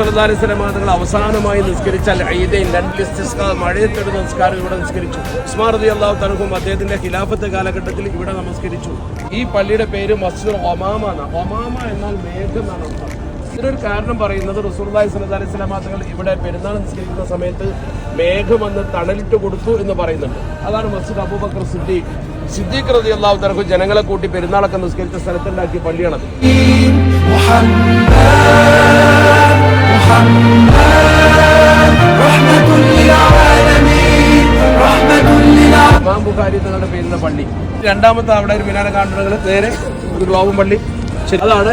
അലൈഹി തങ്ങൾ അവസാനമായി നിസ്കരിച്ച ഇസ്തിസ്ഖാ മഴയത്തെടുത്ത നിസ്കാരം ഇവിടെ നിസ്കരിച്ചു. ഉസ്മാൻ റബി അള്ളാഹു തനക്കും അദ്ദേഹത്തിന്റെ ഖിലാഫത്ത് കാലഘട്ടത്തിൽ ഇവിടെ നമസ്കരിച്ചു ഈ പള്ളിയുടെ പേര് മസ്ജിദ് ഒമാമ ആണ്. ഒമാമ എന്നാൽ മേഘം എന്നാണ് ഇതിനൊരു കാരണം പറയുന്നത് റസൂർലായി സല്ലല്ലാഹു അലൈഹി തങ്ങൾ ഇവിടെ പെരുന്നാൾ നിസ്കരിക്കുന്ന സമയത്ത് മേഘം വന്ന് തണലിട്ട് കൊടുത്തു എന്ന് പറയുന്നുണ്ട്. അതാണ് മസ്ജിദ് അബൂബക്കർ സിദ്ദീഖ്. സിദ്ദീഖ് റതി അള്ളാഹു തനക്കും ജനങ്ങളെ കൂട്ടി പെരുന്നാളൊക്കെ നിസ്കരിച്ച സ്ഥലത്തുണ്ടാക്കിയ പള്ളിയാണത്. ബുഖാരി പേരുന്ന പള്ളി. രണ്ടാമത്തെ അവിടെ ഒരു മിനാര കാണുന്നത് നേരെ ഗ്ലോബം പള്ളി. അതാണ്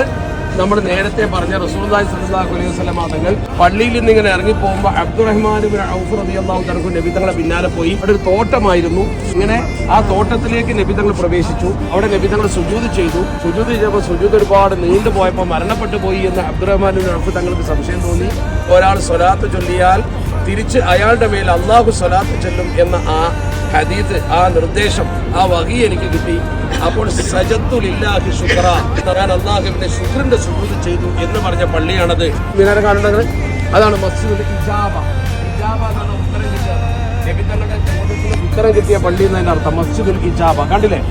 നമ്മൾ നേരത്തെ പറഞ്ഞ റസൂൽദായ് സല്ലല്ലാഹു അലൈഹി തങ്ങൾ പള്ളിയിൽ നിന്ന് ഇങ്ങനെ ഇറങ്ങി പോകുമ്പോൾ അബ്ദുറഹ്മാൻ ഔഫ് റളിയല്ലാഹു തആല നബി തങ്ങളെ പിന്നാലെ പോയി. അവിടെ ഒരു തോട്ടമായിരുന്നു. ഇങ്ങനെ ആ തോട്ടത്തിലേക്ക് നബിതങ്ങൾ പ്രവേശിച്ചു. അവിടെ നബിതങ്ങൾ സുജൂത് ചെയ്തു. സുജൂത് ചെയ്തപ്പോൾ സുജൂത് ഒരുപാട് നീണ്ടു പോയപ്പോൾ മരണപ്പെട്ടു പോയി എന്ന് അബ്ദുറഹ്മാൻ ഔഫ് തങ്ങൾക്ക് സംശയം തോന്നി. ഒരാൾ സ്വലാത്ത് ചൊല്ലിയാൽ തിരിച്ച് അയാളുടെ മേൽ അള്ളാഹു സ്വലാത്ത് ചെല്ലും എന്ന ആ ഹദീത്ത് ആ നിർദ്ദേശം ആ വകി എനിക്ക് കിട്ടി. അപ്പോൾ സജത്തുലില്ലാഹി ശുക്ര ഞാൻ അള്ളാഹുവിന്റെ ശുക്രന്റെ സുഹൃത്ത് ചെയ്തു എന്ന് പറഞ്ഞ പള്ളിയാണത്. മിനാര കാണേണ്ടത് അതാണ് മസ്ജിദ് ഇജാബ. ഇജാബ എന്നാണ് ഉത്തരം കിട്ടിയത്. നബി തങ്ങളുടെ ചോദ്യത്തിന് ഉത്തരം കിട്ടിയ പള്ളി എന്നതിന്റെ അർത്ഥം മസ്ജിദുൽ ഇജാബ. കണ്ടില്ലേ?